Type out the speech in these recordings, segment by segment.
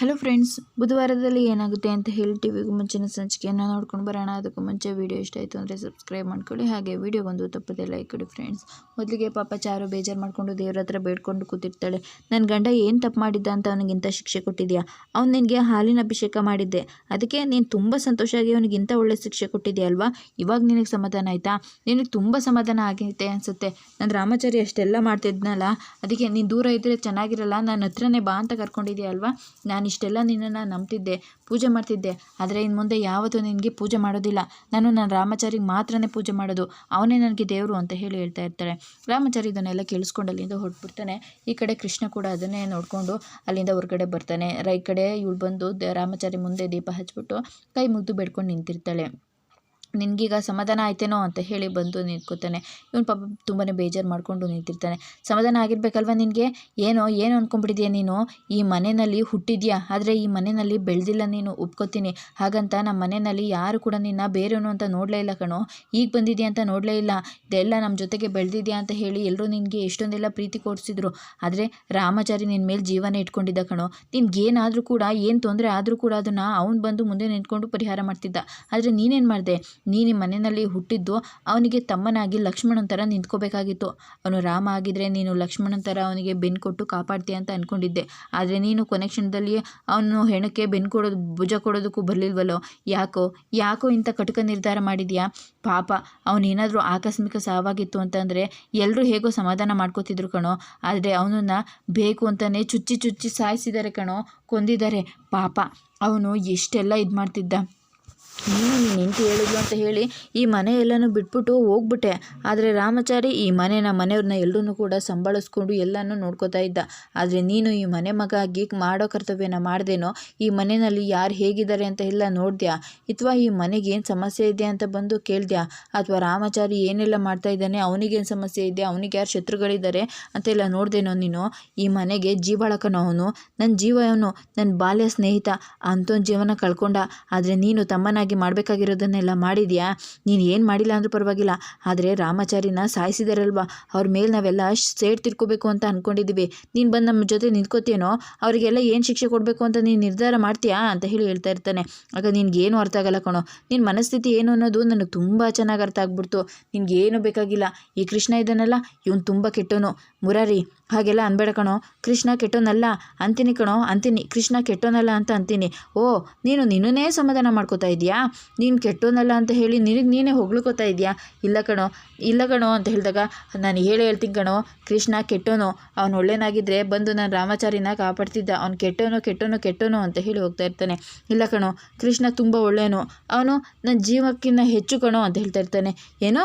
Hello friends, ಬುಧವಾರದಲ್ಲಿ ಏನಾಗುತ್ತೆ ಅಂತ ಹೇಳಿ ಟಿವಿಗೂ ಮುಂಚಿನ ಸಂಚಿಕೆಯನ್ನು ನೋಡ್ಕೊಂಡು ಬರೋಣ. ಅದಕ್ಕೂ ಮುಂಚೆ ವೀಡಿಯೋ ಇಷ್ಟ ಆಯಿತು ಅಂದರೆ ಸಬ್ಸ್ಕ್ರೈಬ್ ಮಾಡ್ಕೊಳ್ಳಿ. ಹಾಗೆ ವೀಡಿಯೋ ಬಂದು ತಪ್ಪದೆ ಲೈಕ್ ಕೊಡಿ ಫ್ರೆಂಡ್ಸ್. ಮೊದಲಿಗೆ ಪಾಪ ಚಾರು ಬೇಜಾರು ಮಾಡಿಕೊಂಡು ದೇವ್ರ ಹತ್ರ ಬೇಡ್ಕೊಂಡು ಕೂತಿರ್ತಾಳೆ. ನನ್ನ ಗಂಡ ಏನು ತಪ್ಪು ಮಾಡಿದ್ದ ಅಂತ ಅವನಿಗಿಂತ ಶಿಕ್ಷೆ ಕೊಟ್ಟಿದ್ಯಾ? ಅವ್ನು ನಿನಗೆ ಹಾಲಿನ ಅಭಿಷೇಕ ಮಾಡಿದ್ದೆ. ಅದಕ್ಕೆ ನೀನು ತುಂಬ ಸಂತೋಷವಾಗಿ ಅವನಿಗಿಂತ ಒಳ್ಳೆ ಶಿಕ್ಷೆ ಕೊಟ್ಟಿದೆಯಾ ಅಲ್ವಾ? ಇವಾಗ ನಿನಗೆ ಸಮಾಧಾನ ಆಯಿತಾ? ನಿನಗೆ ತುಂಬ ಸಮಾಧಾನ ಆಗೈತೆ ಅನಿಸುತ್ತೆ. ನಾನು ರಾಮಾಚಾರಿ ಅಷ್ಟೆಲ್ಲ ಮಾಡ್ತಿದ್ನಲ್ಲ, ಅದಕ್ಕೆ ನೀನು ದೂರ ಇದ್ದರೆ ಚೆನ್ನಾಗಿರಲ್ಲ ನನ್ನ ಹತ್ರನೇ ಬಾ ಅಂತ ಕರ್ಕೊಂಡಿದ್ಯಾ ಅಲ್ವಾ? ನಾನು ಇಷ್ಟೆಲ್ಲ ನಿನ್ನನ್ನು ನಂಬ್ತಿದ್ದೆ, ಪೂಜೆ ಮಾಡ್ತಿದ್ದೆ. ಆದರೆ ಇನ್ನು ಮುಂದೆ ಯಾವತ್ತೂ ನಿನಗೆ ಪೂಜೆ ಮಾಡೋದಿಲ್ಲ. ನಾನು ನನ್ನ ರಾಮಾಚಾರಿಗೆ ಮಾತ್ರನೇ ಪೂಜೆ ಮಾಡೋದು. ಅವನೇ ನನಗೆ ದೇವರು ಅಂತ ಹೇಳಿ ಹೇಳ್ತಾ ಇರ್ತಾರೆ. ರಾಮಾಚಾರಿ ಇದನ್ನೆಲ್ಲ ಕೇಳಿಸ್ಕೊಂಡು ಅಲ್ಲಿಂದ ಹೊರಟ್ಬಿಡ್ತಾನೆ. ಈ ಕಡೆ ಕೃಷ್ಣ ಕೂಡ ಅದನ್ನೇ ನೋಡಿಕೊಂಡು ಅಲ್ಲಿಂದ ಹೊರಗಡೆ ಬರ್ತಾನೆ. ರೈ ಕಡೆ ಇವಳು ಬಂದು ರಾಮಾಚಾರಿ ಮುಂದೆ ದೀಪ ಹಚ್ಚಿಬಿಟ್ಟು ಕೈ ಮುಗಿದು ಬೇಡ್ಕೊಂಡು ನಿಂತಿರ್ತಾಳೆ. ನಿನಗೀಗ ಸಮಾಧಾನ ಆಯ್ತೇನೋ ಅಂತ ಹೇಳಿ ಬಂದು ನಿಂತ್ಕೋತಾನೆ. ಇವನು ಪಾಪ ತುಂಬಾ ಬೇಜಾರು ಮಾಡಿಕೊಂಡು ನಿಂತಿರ್ತಾನೆ. ಸಮಾಧಾನ ಆಗಿರ್ಬೇಕಲ್ವ ನಿನಗೆ? ಏನೋ, ಏನು ಅಂದ್ಕೊಂಡ್ಬಿಟ್ಟಿದ್ಯಾ ನೀನು? ಈ ಮನೆಯಲ್ಲಿ ಹುಟ್ಟಿದ್ಯಾ? ಆದರೆ ಈ ಮನೆಯಲ್ಲಿ ಬೆಳೆದಿಲ್ಲ ನೀನು, ಒಪ್ಕೋತೀನಿ. ಹಾಗಂತ ನಮ್ಮ ಮನೆಯಲ್ಲಿ ಯಾರು ಕೂಡ ನಿನ್ನ ಬೇರೆಯವನು ಅಂತ ನೋಡಲೇ ಇಲ್ಲ ಕಣೋ. ಈಗ ಬಂದಿದ್ಯಾ ಅಂತ ನೋಡಲೇ ಇಲ್ಲ. ಇದೆಲ್ಲ ನಮ್ಮ ಜೊತೆಗೆ ಬೆಳೆದಿದ್ಯಾ ಅಂತ ಹೇಳಿ ಎಲ್ಲರೂ ನಿನಗೆ ಎಷ್ಟೊಂದೆಲ್ಲ ಪ್ರೀತಿ ಕೊಡಿಸಿದ್ರು. ಆದರೆ ರಾಮಾಚಾರಿ ನಿನ್ನ ಮೇಲೆ ಜೀವನ ಇಟ್ಕೊಂಡಿದ್ದ ಕಣೋ. ನಿನ್ಗೇನಾದರೂ ಕೂಡ, ಏನು ತೊಂದರೆ ಆದರೂ ಕೂಡ ಅದನ್ನು ಅವನು ಬಂದು ಮುಂದೆ ನಿಂತ್ಕೊಂಡು ಪರಿಹಾರ ಮಾಡ್ತಿದ್ದ. ಆದರೆ ನೀನೇನು ಮಾಡಿದೆ? ನೀನು ಮನೆಯಲ್ಲಿ ಹುಟ್ಟಿದ್ದು ಅವನಿಗೆ ತಮ್ಮನಾಗಿ ಲಕ್ಷ್ಮಣನ ಥರ ನಿಂತ್ಕೋಬೇಕಾಗಿತ್ತು. ಅವನು ರಾಮ ಆಗಿದ್ದರೆ ನೀನು ಲಕ್ಷ್ಮಣನ ಥರ ಅವನಿಗೆ ಬೆನ್ನು ಕೊಟ್ಟು ಕಾಪಾಡ್ತೀಯ ಅಂತ ಅಂದ್ಕೊಂಡಿದ್ದೆ ಆದರೆ ನೀನು ಕೊನೆ ಕ್ಷಣದಲ್ಲಿ ಅವನು ಹೆಣಕ್ಕೆ ಬೆನ್ನು ಕೊಡೋದು ಭುಜ ಕೊಡೋದಕ್ಕೂ ಬರಲಿಲ್ವಲ್ಲೋ? ಯಾಕೋ ಯಾಕೋ ಇಂಥ ಕಟುಕ ನಿರ್ಧಾರ ಮಾಡಿದ್ಯಾ? ಪಾಪ, ಅವನೇನಾದರೂ ಆಕಸ್ಮಿಕ ಸಾವಾಗಿತ್ತು ಅಂತಂದರೆ ಎಲ್ಲರೂ ಹೇಗೋ ಸಮಾಧಾನ ಮಾಡ್ಕೋತಿದ್ರು ಕಣೋ. ಆದರೆ ಅವನನ್ನು ಬೇಕು ಅಂತಲೇ ಚುಚ್ಚಿ ಚುಚ್ಚಿ ಸಾಯಿಸಿದ್ದಾರೆ ಕಣೋ, ಕೊಂದಿದ್ದಾರೆ. ಪಾಪ, ಅವನು ಎಷ್ಟೆಲ್ಲ ಇದು ಮಾಡ್ತಿದ್ದ ನೀನು ನೀನು ಹೆಂಡತಿ ಹೇಳಿದ್ಲು ಅಂತ ಹೇಳಿ ಈ ಮನೆ ಎಲ್ಲನೂ ಬಿಟ್ಬಿಟ್ಟು ಹೋಗ್ಬಿಟ್ಟೆ. ಆದರೆ ರಾಮಚಾರಿ ಈ ಮನೆನ ಮನೆಯವ್ರನ್ನ ಎಲ್ಲರೂ ಕೂಡ ಸಂಭಾಳಿಸ್ಕೊಂಡು ಎಲ್ಲನೂ ನೋಡ್ಕೋತಾ ಇದ್ದ. ಆದರೆ ನೀನು ಈ ಮನೆ ಮಗ ಆಗಿ ಮಾಡೋ ಕರ್ತವ್ಯನ ಮಾಡ್ದೇನೋ? ಈ ಮನೆಯಲ್ಲಿ ಯಾರು ಹೇಗಿದ್ದಾರೆ ಅಂತ ಎಲ್ಲ ನೋಡ್ದ್ಯಾ? ಅಥವಾ ಈ ಮನೆಗೆ ಏನು ಸಮಸ್ಯೆ ಇದೆ ಅಂತ ಬಂದು ಕೇಳ್ದ್ಯಾ? ಅಥವಾ ರಾಮಚಾರಿ ಏನೆಲ್ಲ ಮಾಡ್ತಾ ಇದ್ದಾನೆ? ಅವನಿಗೇನು ಸಮಸ್ಯೆ ಇದೆ? ಅವನಿಗೆ ಯಾರು ಶತ್ರುಗಳಿದ್ದಾರೆ ಅಂತೆಲ್ಲ ನೋಡ್ದೇನೋ ನೀನು? ಈ ಮನೆಗೆ ಜೀವಾಳಕನೋ ಅವನು? ನನ್ನ ಜೀವ ಅವನು? ನನ್ನ ಬಾಲ್ಯ ಸ್ನೇಹಿತ? ಅಂಥೊಂದು ಜೀವನ ಕಳ್ಕೊಂಡ. ಆದರೆ ನೀನು ತಮ್ಮನಾಗಿ ಮಾಡಬೇಕಾಗಿರೋದನ್ನೆಲ್ಲ ಮಾಡಿದ್ಯಾ? ನೀನು ಏನು ಮಾಡಿಲ್ಲ ಅಂದರೂ ಪರವಾಗಿಲ್ಲ. ಆದರೆ ರಾಮಾಚಾರ್ಯನ ಸಾಯಿಸಿದಾರಲ್ವಾ? ಅವ್ರ ಮೇಲೆ ನಾವೆಲ್ಲ ಸೇಡ್ ತಿರ್ಕೋಬೇಕು ಅಂತ ಅಂದ್ಕೊಂಡಿದ್ದೀವಿ ನೀನು ಬಂದು ನಮ್ಮ ಜೊತೆ ನಿಂತ್ಕೋತೀನೋ ಅವರಿಗೆಲ್ಲ ಏನು ಶಿಕ್ಷೆ ಕೊಡಬೇಕು ಅಂತ ನೀನು ನಿರ್ಧಾರ ಮಾಡ್ತೀಯಾ? ಅಂತ ಹೇಳಿ ಹೇಳ್ತಾ ಇರ್ತಾನೆ. ಆಗ ನಿನ್ಗೇನು ಅರ್ಥ ಆಗಲ್ಲ ಕಣೋ. ನಿನ್ನ ಮನಸ್ಥಿತಿ ಏನು ಅನ್ನೋದು ನನಗೆ ತುಂಬ ಚೆನ್ನಾಗಿ ಅರ್ಥ ಆಗ್ಬಿಡ್ತು. ನಿನಗೇನು ಬೇಕಾಗಿಲ್ಲ. ಈ ಕೃಷ್ಣ ಇದ್ದಾನಲ್ಲ, ಇವನು ತುಂಬ ಕೆಟ್ಟೋನು ಮುರಾರಿ, ಹಾಗೆಲ್ಲ ಅನ್ಬೇಡ ಕಣೋ. ಕೃಷ್ಣ ಕೆಟ್ಟೋನಲ್ಲ ಅಂತೀನಿ ಕಣೋ, ಅಂತೀನಿ. ಕೃಷ್ಣ ಕೆಟ್ಟೋನಲ್ಲ ಅಂತ ಅಂತೀನಿ. ಓ, ನೀನು ನಿನ್ನೇ ಸಮಾಧಾನ ಮಾಡ್ಕೋತಾ ಇದೆಯಾ ನೀನು ಕೆಟ್ಟೋನಲ್ಲ ಅಂತ ಹೇಳಿ ನಿನಗೆ ನೀನೇ ಹೊಗಳ್ಕೋತಾ ಇದೆಯಾ? ಇಲ್ಲ ಕಣೋ ಇಲ್ಲ ಕಣೋ ಅಂತ ಹೇಳಿದಾಗ ನಾನು ಹೇಳಿ ಹೇಳ್ತೀನಿ ಕಣೋ, ಕೃಷ್ಣ ಕೆಟ್ಟೋನು, ಅವನು ಒಳ್ಳೆಯನಾಗಿದ್ದರೆ ಬಂದು ನಾನು ರಾಮಾಚಾರಿನ ಕಾಪಾಡ್ತಿದ್ದ, ಅವ್ನು ಕೆಟ್ಟೋನು ಕೆಟ್ಟೋನು ಕೆಟ್ಟೋನು ಅಂತ ಹೇಳಿ ಹೋಗ್ತಾ ಇರ್ತಾನೆ. ಇಲ್ಲ ಕಣೋ, ಕೃಷ್ಣ ತುಂಬ ಒಳ್ಳೆಯನು ಅವನು ನನ್ನ ಜೀವಕ್ಕಿಂತ ಹೆಚ್ಚು ಕಣೋ ಅಂತ ಹೇಳ್ತಾ ಇರ್ತಾನೆ. ಏನೋ?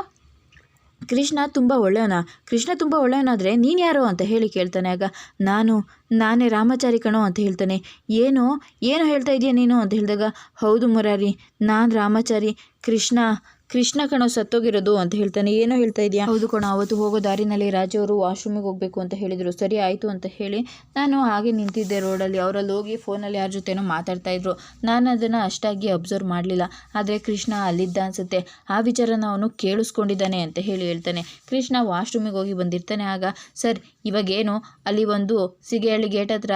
ಕೃಷ್ಣ ತುಂಬ ಒಳ್ಳೆಯವನ. ಕೃಷ್ಣ ತುಂಬ ಒಳ್ಳೆಯವನಾದರೆ ನೀನು ಯಾರು ಅಂತ ಹೇಳಿ ಕೇಳ್ತಾನೆ. ಆಗ ನಾನು, ನಾನೇ ರಾಮಾಚಾರಿ ಕಣೋ ಅಂತ ಹೇಳ್ತಾನೆ. ಏನು ಏನು ಹೇಳ್ತಾ ಇದೀಯ ನೀನು ಅಂತ ಹೇಳಿದಾಗ, ಹೌದು ಮುರಾರಿ, ನಾನು ರಾಮಾಚಾರಿ, ಕೃಷ್ಣ ಕೃಷ್ಣ ಕಣೋ ಸತ್ತೋಗಿರೋದು ಅಂತ ಹೇಳ್ತಾನೆ. ಏನೋ ಹೇಳ್ತಾ ಇದೆಯಾ? ಹೌದು ಕಣೋ, ಅವತ್ತು ಹೋಗೋ ದಾರಿನಲ್ಲಿ ರಾಜವರು ವಾಶ್ರೂಮಿಗೆ ಹೋಗಬೇಕು ಅಂತ ಹೇಳಿದರು. ಸರಿ ಆಯಿತು ಅಂತ ಹೇಳಿ ನಾನು ಹಾಗೆ ನಿಂತಿದ್ದೆ ರೋಡಲ್ಲಿ. ಅವರಲ್ಲಿ ಹೋಗಿ ಫೋನಲ್ಲಿ ಯಾರ ಜೊತೆನೋ ಮಾತಾಡ್ತಾ ಇದ್ರು. ನಾನು ಅದನ್ನು ಅಷ್ಟಾಗಿ ಅಬ್ಸರ್ವ್ ಮಾಡಲಿಲ್ಲ. ಆದರೆ ಕೃಷ್ಣ ಅಲ್ಲಿದ್ದ ಅನಿಸುತ್ತೆ. ಆ ವಿಚಾರನ ಅವನು ಕೇಳಿಸ್ಕೊಂಡಿದ್ದಾನೆ ಅಂತ ಹೇಳಿ ಹೇಳ್ತಾನೆ. ಕೃಷ್ಣ ವಾಶ್ರೂಮಿಗೆ ಹೋಗಿ ಬಂದಿರ್ತಾನೆ. ಆಗ, ಸರ್, ಇವಾಗೇನು? ಅಲ್ಲಿ ಒಂದು ಸಿಗೇಹಳ್ಳಿ ಗೇಟ್ ಹತ್ರ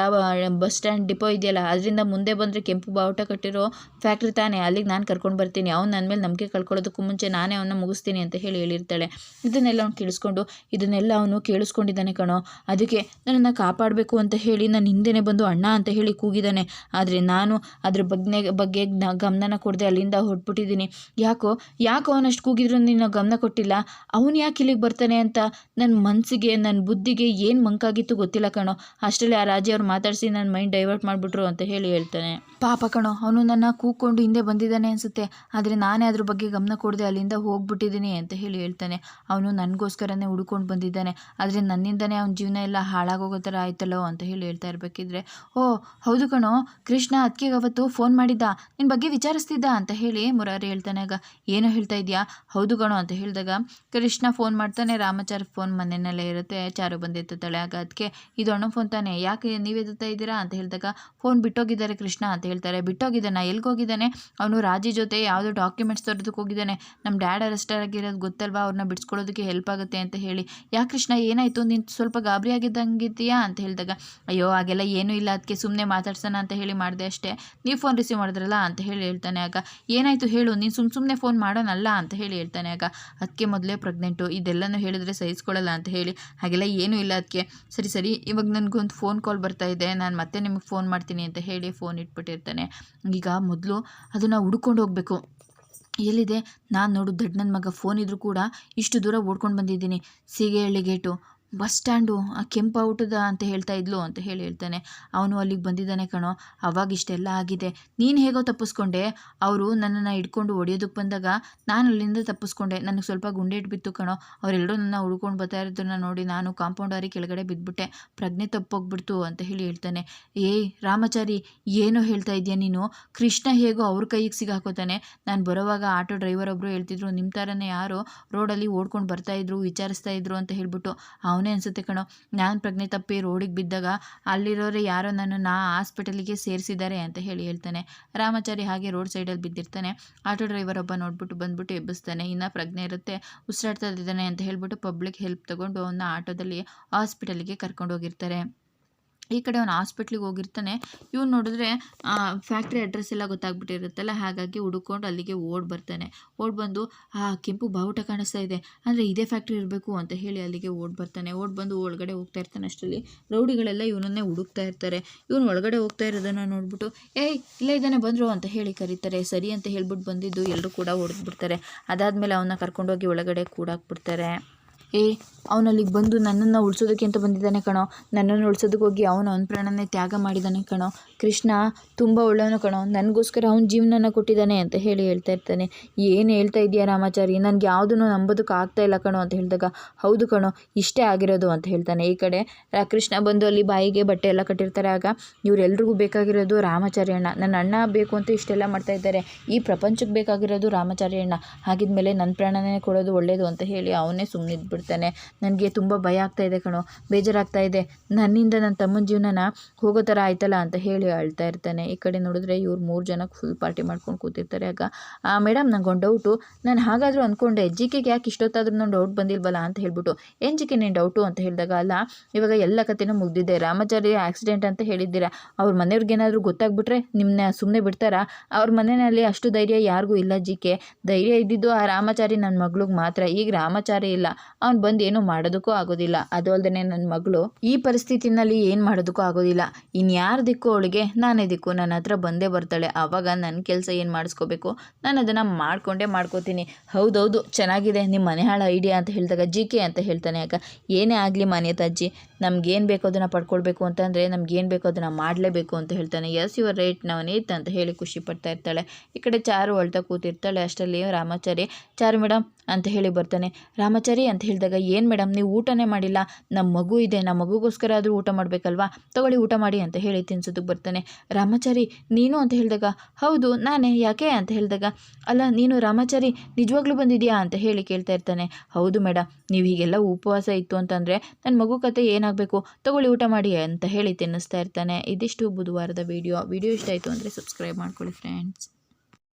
ಬಸ್ ಸ್ಟ್ಯಾಂಡ್ ಡಿಪೋ ಇದೆಯಲ್ಲ, ಅದರಿಂದ ಮುಂದೆ ಬಂದರೆ ಕೆಂಪು ಬಾವುಟ ಕಟ್ಟಿರೋ ಫ್ಯಾಕ್ಟ್ರಿ ತಾನೇ. ಅಲ್ಲಿಗೆ ನಾನು ಕರ್ಕೊಂಡು ಬರ್ತೀನಿ. ಅವ್ನು ನನ್ನ ಮೇಲೆ ನಂಬಿಕೆ ಕಳ್ಕೊಳ್ಳೋದಕ್ಕೂ ಮುಂಚೆ ನಾನೇ ಅವನ್ನ ಮುಗಿಸ್ತೀನಿ ಅಂತ ಹೇಳಿ ಹೇಳಿರ್ತಾಳೆ. ಇದನ್ನೆಲ್ಲ ಅವನು ಕೇಳಿಸ್ಕೊಂಡು, ಇದನ್ನೆಲ್ಲ ಅವನು ಕೇಳಿಸ್ಕೊಂಡಿದ್ದಾನೆ ಕಣೋ. ಅದಕ್ಕೆ ನನ್ನನ್ನು ಕಾಪಾಡಬೇಕು ಅಂತ ಹೇಳಿ ನನ್ನ ಹಿಂದೆನೆ ಬಂದು ಅಣ್ಣ ಅಂತ ಹೇಳಿ ಕೂಗಿದ್ದಾನೆ ಆದರೆ ನಾನು ಅದ್ರ ಬಗ್ಗೆ ಬಗ್ಗೆ ಗಮನನ ಕೊಡದೆ ಅಲ್ಲಿಂದ ಹೊರಟ್ಬಿಟ್ಟಿದ್ದೀನಿ. ಯಾಕೋ ಯಾಕೋ ಅವನಷ್ಟು ಕೂಗಿದ್ರು ನೀನು ಗಮನ ಕೊಟ್ಟಿಲ್ಲ? ಅವನು ಯಾಕೆ ಇಲ್ಲಿಗೆ ಬರ್ತಾನೆ ಅಂತ ನನ್ನ ಮನಸ್ಸಿಗೆ ನನ್ನ ಬುದ್ಧಿಗೆ ಏನು ಮಂಕಾಗಿತ್ತು ಗೊತ್ತಿಲ್ಲ ಕಣೋ. ಅಷ್ಟರಲ್ಲಿ ಆ ರಾಜಿ ಅವ್ರು ಮಾತಾಡಿಸಿ ನನ್ನ ಮೈಂಡ್ ಡೈವರ್ಟ್ ಮಾಡಿಬಿಟ್ರು ಅಂತ ಹೇಳಿ ಹೇಳ್ತಾನೆ. ಪಾಪ ಕಣೋ, ಅವನು ನನ್ನ ಕೂಕೊಂಡು ಹಿಂದೆ ಬಂದಿದ್ದಾನೆ ಅನಿಸುತ್ತೆ. ಆದರೆ ನಾನೇ ಅದ್ರ ಬಗ್ಗೆ ಗಮನ ಕೊಡದೆ ಅಲ್ಲಿಂದ ಹೋಗ್ಬಿಟ್ಟಿದ್ದೀನಿ ಅಂತ ಹೇಳಿ ಹೇಳ್ತಾನೆ. ಅವನು ನನಗೋಸ್ಕರನೇ ಹುಡ್ಕೊಂಡು ಬಂದಿದ್ದಾನೆ. ಆದರೆ ನನ್ನಿಂದನೇ ಅವನ ಜೀವನ ಎಲ್ಲ ಹಾಳಾಗೋಗೋ ಥರ ಆಯ್ತಲ್ಲೋ ಅಂತ ಹೇಳಿ ಹೇಳ್ತಾ ಇರಬೇಕಿದ್ರೆ, ಓ, ಹೌದು ಕಣೋ, ಕೃಷ್ಣ ಅದಕ್ಕೆ ಅವತ್ತು ಫೋನ್ ಮಾಡಿದ್ದ. ನಿನ್ನ ಬಗ್ಗೆ ವಿಚಾರಿಸ್ತಿದ್ದ ಅಂತ ಹೇಳಿ ಮುರಾರಿ ಹೇಳ್ತಾನೆ. ಆಗ, ಏನೋ ಹೇಳ್ತಾ ಇದೆಯಾ? ಹೌದು ಕಣೋ ಅಂತ ಹೇಳಿದಾಗ, ಕೃಷ್ಣ ಫೋನ್ ಮಾಡ್ತಾನೆ. ರಾಮಚಾರ ಫೋನ್ ಮನೆಯಲ್ಲೇ ಇರುತ್ತೆ. ಚಾರು ಬಂದು ಎತ್ತುತ್ತಾಳೆ ಆಗ ಅದಕ್ಕೆ ಇದು ಅಣ್ಣ ಫೋನ್ ತಾನೆ? ಯಾಕೆ ನೀವು ಎತ್ತುತ್ತಾ ಇದ್ದೀರಾ ಅಂತ ಹೇಳಿದಾಗ ಫೋನ್ ಬಿಟ್ಟೋಗಿದ್ದಾರೆ ಕೃಷ್ಣ ಅಂತ ಹೇಳ್ತಾರೆ. ಬಿಟ್ಟೋಗಿದ್ದಾನೆ, ಎಲ್ಗೋಗಿದ್ದಾನೆ? ಅವನು ರಾಜಿ ಜೊತೆ ಯಾವುದೋ ಡಾಕ್ಯುಮೆಂಟ್ಸ್ ತರೋದಕ್ಕೆ ಹೋಗಿದ್ದಾನೆ. ನಮ್ಮ ಡ್ಯಾಡ್ ಅರೆಸ್ಟ್ ಆಗಿರೋದು ಗೊತ್ತಲ್ವಾ? ಅವ್ರನ್ನ ಬಿಡಿಸ್ಕೊಳ್ಳೋದಕ್ಕೆ ಹೆಲ್ಪ್ ಆಗುತ್ತೆ ಅಂತ ಹೇಳಿ. ಯಾ ಕೃಷ್ಣ, ಏನಾಯಿತು? ನೀನು ಸ್ವಲ್ಪ ಗಾಬರಿ ಆಗಿದ್ದಂಗಿದ್ದೀಯಾ ಅಂತ ಹೇಳಿದಾಗ, ಅಯ್ಯೋ, ಹಾಗೆಲ್ಲ ಏನೂ ಇಲ್ಲ. ಅದಕ್ಕೆ ಸುಮ್ಮನೆ ಮಾತಾಡ್ಸೋಣ ಅಂತ ಹೇಳಿ ಮಾಡಿದೆ ಅಷ್ಟೇ. ನೀವು ಫೋನ್ ರಿಸೀವ್ ಮಾಡಿದ್ರಲ್ಲ? ಅಂತ ಹೇಳಿ ಹೇಳ್ತಾನೆ ಆಗ. ಏನಾಯಿತು ಹೇಳು. ನೀನು ಸುಮ್ಮ ಸುಮ್ಮನೆ ಫೋನ್ ಮಾಡೋಣಲ್ಲ ಅಂತ ಹೇಳಿ ಹೇಳ್ತಾನೆ ಆಗ. ಅದಕ್ಕೆ ಮೊದಲೇ ಪ್ರೆಗ್ನೆಂಟು ಇದೆಲ್ಲನೂ ಹೇಳಿದ್ರೆ ಸಹಿಸ್ಕೊಳ್ಳಲ್ಲ? ಅಂತ ಹೇಳಿ. ಹಾಗೆಲ್ಲ ಏನೂ ಇಲ್ಲ ಅದಕ್ಕೆ ಸರಿ ಸರಿ. ಇವಾಗ ನನಗೊಂದು ಫೋನ್ ಕಾಲ್ ಬರ್ತಾ ಇದೆ. ನಾನು ಮತ್ತೆ ನಿಮಗೆ ಫೋನ್ ಮಾಡ್ತೀನಿ ಅಂತ ಹೇಳಿ ಫೋನ್ ಇಟ್ಬಿಟ್ಟಿರ್ತಾನೆ. ಈಗ ಮೊದಲು ಅದನ್ನು ಹುಡ್ಕೊಂಡು ಹೋಗಬೇಕು. ಎಲ್ಲಿದೆ? ನಾನು ನೋಡು ದಡ್ಡನ ಮಗ ಫೋನ್ ಇದ್ರೂ ಕೂಡ ಇಷ್ಟು ದೂರ ಓಡ್ಕೊಂಡು ಬಂದಿದ್ದೀನಿ. ಸೀಗೆಹಳ್ಳಿ ಗೇಟು ಬಸ್ ಸ್ಟ್ಯಾಂಡು, ಆ ಕೆಂಪು ಔಟದ ಅಂತ ಹೇಳ್ತಾ ಇದ್ಲು ಅಂತ ಹೇಳಿ ಹೇಳ್ತಾನೆ. ಅವನು ಅಲ್ಲಿಗೆ ಬಂದಿದ್ದಾನೆ ಕಣೋ. ಅವಾಗ ಇಷ್ಟೆಲ್ಲ ಆಗಿದೆ. ನೀನು ಹೇಗೋ ತಪ್ಪಿಸ್ಕೊಂಡೆ. ಅವರು ನನ್ನನ್ನು ಹಿಡ್ಕೊಂಡು ಹೊಡೆಯೋದಕ್ಕೆ ಬಂದಾಗ ನಾನು ಅಲ್ಲಿಂದ ತಪ್ಪಿಸ್ಕೊಂಡೆ. ನನಗೆ ಸ್ವಲ್ಪ ಗುಂಡೇಟ್ ಬಿತ್ತು ಕಣೋ. ಅವರೆಲ್ಲರೂ ನನ್ನ ಹುಡ್ಕೊಂಡು ಬರ್ತಾ ಇರೋದನ್ನ ನೋಡಿ ನಾನು ಕಾಂಪೌಂಡ್ ಹಾರಿ ಕೆಳಗಡೆ ಬಿದ್ದುಬಿಟ್ಟೆ ಪ್ರಜ್ಞೆ ತಪ್ಪೋಗ್ಬಿಡ್ತು ಅಂತ ಹೇಳಿ ಹೇಳ್ತಾನೆ. ಏಯ್, ರಾಮಚಾರಿ, ಏನೋ ಹೇಳ್ತಾ ಇದೆಯಾ ನೀನು? ಕೃಷ್ಣ ಹೇಗೋ ಅವ್ರ ಕೈಗೆ ಸಿಗಾಕೋತಾನೆ. ನಾನು ಬರೋವಾಗ ಆಟೋ ಡ್ರೈವರ್ ಒಬ್ಬರು ಹೇಳ್ತಿದ್ರು ನಿಮ್ಮ ಥರನೇ ಯಾರೋ ರೋಡಲ್ಲಿ ಓಡ್ಕೊಂಡು ಬರ್ತಾಯಿದ್ರು ವಿಚಾರಿಸ್ತಾ ಇದ್ರು ಅಂತ ಹೇಳ್ಬಿಟ್ಟು ಅವನೇ ಅನಿಸುತ್ತೆ ಕಣೋ. ನಾನು ಪ್ರಜ್ಞೆ ತಪ್ಪಿ ರೋಡಿಗೆ ಬಿದ್ದಾಗ ಅಲ್ಲಿರೋರೆ ಯಾರೋ ನನ್ನನ್ನು ಹಾಸ್ಪಿಟಲಿಗೆ ಸೇರಿಸಿದ್ದಾರೆ ಅಂತ ಹೇಳಿ ಹೇಳ್ತಾನೆ. ರಾಮಾಚಾರಿ ಹಾಗೆ ರೋಡ್ ಸೈಡಲ್ಲಿ ಬಿದ್ದಿರ್ತಾನೆ. ಆಟೋ ಡ್ರೈವರ್ ಒಬ್ಬ ನೋಡ್ಬಿಟ್ಟು ಬಂದ್ಬಿಟ್ಟು ಎಬ್ಬಿಸ್ತಾನೆ. ಇನ್ನು ಪ್ರಜ್ಞೆ ಇರುತ್ತೆ, ಉಸಿರಾಡ್ತಾ ಇದ್ದಾನೆ ಅಂತ ಹೇಳ್ಬಿಟ್ಟು ಪಬ್ಲಿಕ್ ಹೆಲ್ಪ್ ತಗೊಂಡು ಅವನ್ನ ಆಟೋದಲ್ಲಿ ಹಾಸ್ಪಿಟಲಿಗೆ ಕರ್ಕೊಂಡು ಹೋಗಿರ್ತಾರೆ. ಈ ಕಡೆ ಅವನು ಹಾಸ್ಪಿಟ್ಲಿಗೆ ಹೋಗಿರ್ತಾನೆ. ಇವ್ನು ನೋಡಿದ್ರೆ ಫ್ಯಾಕ್ಟ್ರಿ ಅಡ್ರೆಸ್ ಎಲ್ಲ ಗೊತ್ತಾಗ್ಬಿಟ್ಟಿರುತ್ತಲ್ಲ, ಹಾಗಾಗಿ ಹುಡುಕೊಂಡು ಅಲ್ಲಿಗೆ ಓಡ್ ಬರ್ತಾನೆ. ಓಡ್ ಬಂದು, ಆ, ಕೆಂಪು ಬಾವುಟ ಕಾಣಿಸ್ತಾ ಇದೆ. ಅಂದರೆ ಇದೇ ಫ್ಯಾಕ್ಟ್ರಿ ಇರಬೇಕು, ಅಂತ ಹೇಳಿ ಅಲ್ಲಿಗೆ ಓಡ್ ಬರ್ತಾನೆ. ಓಡ್ ಬಂದು ಒಳಗಡೆ ಹೋಗ್ತಾ ಇರ್ತಾನೆ ಅಷ್ಟರಲ್ಲಿ. ರೌಡಿಗಳೆಲ್ಲ ಇವನನ್ನೇ ಹುಡುಕ್ತಾ ಇರ್ತಾರೆ. ಇವನು ಒಳಗಡೆ ಹೋಗ್ತಾ ಇರೋದನ್ನು ನೋಡ್ಬಿಟ್ಟು, ಏಯ್, ಇಲ್ಲೇ ಇದ್ದಾನೆ, ಬಂದರು, ಅಂತ ಹೇಳಿ ಕರೀತಾರೆ. ಸರಿ ಅಂತ ಹೇಳ್ಬಿಟ್ಟು ಬಂದಿದ್ದು ಎಲ್ಲರೂ ಕೂಡ ಹೊಡೆದ್ಬಿಡ್ತಾರೆ. ಅದಾದಮೇಲೆ ಅವನ್ನ ಕರ್ಕೊಂಡೋಗಿ ಒಳಗಡೆ ಕೂಡಾಕ್ಬಿಡ್ತಾರೆ. ಏ, ಅವನಲ್ಲಿಗೆ ಬಂದು ನನ್ನನ್ನು ಉಳಿಸೋದಕ್ಕೆ ಅಂತ ಬಂದಿದ್ದಾನೆ ಕಣೋ. ನನ್ನನ್ನು ಉಳಿಸೋದಕ್ಕೆ ಹೋಗಿ ಅವನು ಅವನ ಪ್ರಾಣನೇ ತ್ಯಾಗ ಮಾಡಿದ್ದಾನೆ ಕಣೋ. ಕೃಷ್ಣ ತುಂಬ ಒಳ್ಳೆಯವನು ಕಣೋ. ನನಗೋಸ್ಕರ ಅವನ ಜೀವನನ ಕೊಟ್ಟಿದ್ದಾನೆ ಅಂತ ಹೇಳಿ ಹೇಳ್ತಾ ಇರ್ತಾನೆ. ಏನು ಹೇಳ್ತಾ ಇದೆಯಾ ರಾಮಾಚಾರಿ? ನನಗೆ ಯಾವುದನ್ನು ನಂಬೋದಕ್ಕೆ ಆಗ್ತಾ ಇಲ್ಲ ಕಣೋ ಅಂತ ಹೇಳಿದಾಗ, ಹೌದು ಕಣೋ, ಇಷ್ಟೇ ಆಗಿರೋದು ಅಂತ ಹೇಳ್ತಾನೆ. ಈ ಕಡೆ ಕೃಷ್ಣ ಬಂದು ಅಲ್ಲಿ ಬಾಯಿಗೆ ಬಟ್ಟೆ ಎಲ್ಲ ಕಟ್ಟಿರ್ತಾರೆ. ಆಗ ಇವರೆಲ್ರಿಗೂ ಬೇಕಾಗಿರೋದು ರಾಮಾಚಾರಿ ಅಣ್ಣ. ನನ್ನ ಅಣ್ಣ ಬೇಕು ಅಂತ ಇಷ್ಟೆಲ್ಲ ಮಾಡ್ತಾ ಇದ್ದಾರೆ. ಈ ಪ್ರಪಂಚಕ್ಕೆ ಬೇಕಾಗಿರೋದು ರಾಮಾಚಾರಿ ಅಣ್ಣ. ಹಾಗಿದ್ಮೇಲೆ ನನ್ನ ಪ್ರಾಣನೇ ಕೊಡೋದು ಒಳ್ಳೆಯದು ಅಂತ ಹೇಳಿ ಅವನೇ ಸುಮ್ಮನಿದ್ಬಿಡ್ತಾನೆ ನನಗೆ ತುಂಬ ಭಯ ಆಗ್ತಾ ಇದೆ ಕಣೋ. ಬೇಜಾರಾಗ್ತಾ ಇದೆ. ನನ್ನಿಂದ ನನ್ನ ತಮ್ಮನ ಜೀವನನ ಹೋಗೋ ಥರ ಆಯ್ತಲ್ಲ ಅಂತ ಹೇಳಿ ಅಳ್ತಾ ಇರ್ತಾನೆ. ಈ ಕಡೆ ನೋಡಿದ್ರೆ ಇವ್ರು ಮೂರು ಜನಕ್ಕೆ ಫುಲ್ ಪಾರ್ಟಿ ಮಾಡ್ಕೊಂಡು ಕೂತಿರ್ತಾರೆ ಆಗ ಆ ಮೇಡಮ್ ನಂಗೆ ಒಂದು ಡೌಟು ನಾನು ಹಾಗಾದರೂ ಅಂದ್ಕೊಂಡೆ ಜಿ ಕೆಗೆ ಯಾಕೆ ಇಷ್ಟೊತ್ತಾದ್ರೂ ನಾನು ಡೌಟ್ ಬಂದಿಲ್ವಲ್ಲ ಅಂತ ಹೇಳ್ಬಿಟ್ಟು. ಏನು ಜಿ ಕೆ ನೀನು ಡೌಟು ಅಂತ ಹೇಳಿದಾಗ ಅಲ್ಲ, ಇವಾಗ ಎಲ್ಲ ಕಥೆನೂ ಮುಗ್ದಿದೆ. ರಾಮಾಚಾರ್ಯ ಆಕ್ಸಿಡೆಂಟ್ ಅಂತ ಹೇಳಿದ್ದೀರಾ. ಅವ್ರ ಮನೆಯವ್ರಿಗೇನಾದರೂ ಗೊತ್ತಾಗ್ಬಿಟ್ರೆ ನಿಮ್ಮನ್ನ ಸುಮ್ಮನೆ ಬಿಡ್ತಾರಾ? ಅವ್ರ ಮನೆಯಲ್ಲಿ ಅಷ್ಟು ಧೈರ್ಯ ಯಾರಿಗೂ ಇಲ್ಲ ಜಿ ಕೆ ಧೈರ್ಯ ಇದ್ದಿದ್ದು ಆ ರಾಮಾಚಾರಿ ನನ್ನ ಮಗಳಿಗೆ ಮಾತ್ರ. ಈಗ ರಾಮಾಚಾರಿ ಇಲ್ಲ. ಅವ್ನು ಬಂದು ಏನು ಮಾಡೋದಕ್ಕೂ ಆಗೋದಿಲ್ಲ. ಅದು ಅಲ್ಲದೆ ನನ್ನ ಮಗಳು, ಈ ಪರಿಸ್ಥಿತಿನಲ್ಲಿ ಏನು ಮಾಡೋದಕ್ಕೂ ಆಗೋದಿಲ್ಲ. ಇನ್ಯಾರ ದಿಕ್ಕು ಅವಳಿಗೆ, ನಾನೇ ದಿಕ್ಕು. ನನ್ನ ಹತ್ರ ಬಂದೇ ಬರ್ತಾಳೆ. ಆವಾಗ ನನ್ನ ಕೆಲಸ ಏನು ಮಾಡಿಸ್ಕೋಬೇಕು? ನಾನು ಅದನ್ನು ಮಾಡಿಕೊಂಡೇ ಮಾಡ್ಕೋತೀನಿ. ಹೌದೌದು, ಚೆನ್ನಾಗಿದೆ. ನಿಮ್ಮ ಮನೆ ಹಾಳ ಐಡಿಯಾ ಅಂತ ಹೇಳಿದಾಗ ಜಿ ಕೆ ಅಂತ ಹೇಳ್ತಾನೆ ಯಾಕೆ ಏನೇ ಆಗಲಿ ಮನೆ ತಜ್ಜಿ, ನಮ್ಗೇನು ಬೇಕೋ ಅದನ್ನು ಪಡ್ಕೊಳ್ಬೇಕು ಅಂತಂದರೆ ನಮ್ಗೇನು ಬೇಕೋ ಅದನ್ನು ಮಾಡಲೇಬೇಕು ಅಂತ ಹೇಳ್ತಾನೆ. ಎಸ್ ಯುವರ್ ರೈಟ್ ನವನೇತ್ ಅಂತ ಹೇಳಿ ಖುಷಿ ಪಡ್ತಾ ಇರ್ತಾಳೆ. ಈ ಕಡೆ ಚಾರು ಅಳ್ತಾ ಕೂತಿರ್ತಾಳೆ. ಅಷ್ಟರಲ್ಲಿ ರಾಮಾಚಾರಿ, ಚಾರು ಮೇಡಮ್ ಅಂತ ಹೇಳಿ ಬರ್ತಾನೆ. ರಾಮಾಚಾರಿ ಅಂತ ಹೇಳಿದಾಗ ಏನು ಮೇಡಮ್, ನೀವು ಊಟನೇ ಮಾಡಿಲ್ಲ ನಮ್ಮ ಮಗು ಇದೆ ನಮ್ಮ ಮಗುಗೋಸ್ಕರ ಆದರೂ ಊಟ ಮಾಡಬೇಕಲ್ವಾ? ತಗೊಳ್ಳಿ ಊಟ ಮಾಡಿ ಅಂತ ಹೇಳಿ ತಿನ್ಸೋದಕ್ಕೆ ಬರ್ತಾನೆ. ರಾಮಾಚಾರಿ, ನೀನು ಅಂತ ಹೇಳಿದಾಗ, ಹೌದು, ನಾನೇ, ಯಾಕೆ ಅಂತ ಹೇಳಿದಾಗ, ಅಲ್ಲ, ನೀನು ರಾಮಾಚಾರಿ, ನಿಜವಾಗ್ಲೂ ಬಂದಿದೆಯಾ ಅಂತ ಹೇಳಿ ಕೇಳ್ತಾ ಇರ್ತಾನೆ. ಹೌದು ಮೇಡಮ್, ನೀವು ಹೀಗೆಲ್ಲ ಉಪವಾಸ ಇತ್ತು ಅಂತಂದರೆ ನನ್ನ ಮಗು ಕತೆ ಏನಾಗಬೇಕು, ತಗೊಳ್ಳಿ ಊಟ ಮಾಡಿ ಅಂತ ಹೇಳಿ ತಿನ್ನಿಸ್ತಾ ಇರ್ತಾನೆ. ಇದಿಷ್ಟು ಬುಧವಾರದ ವಿಡಿಯೋ ವಿಡಿಯೋ ಇಷ್ಟ ಆಯಿತು ಅಂದರೆ ಸಬ್ಸ್ಕ್ರೈಬ್ ಮಾಡ್ಕೊಳ್ಳಿ ಫ್ರೆಂಡ್ಸ್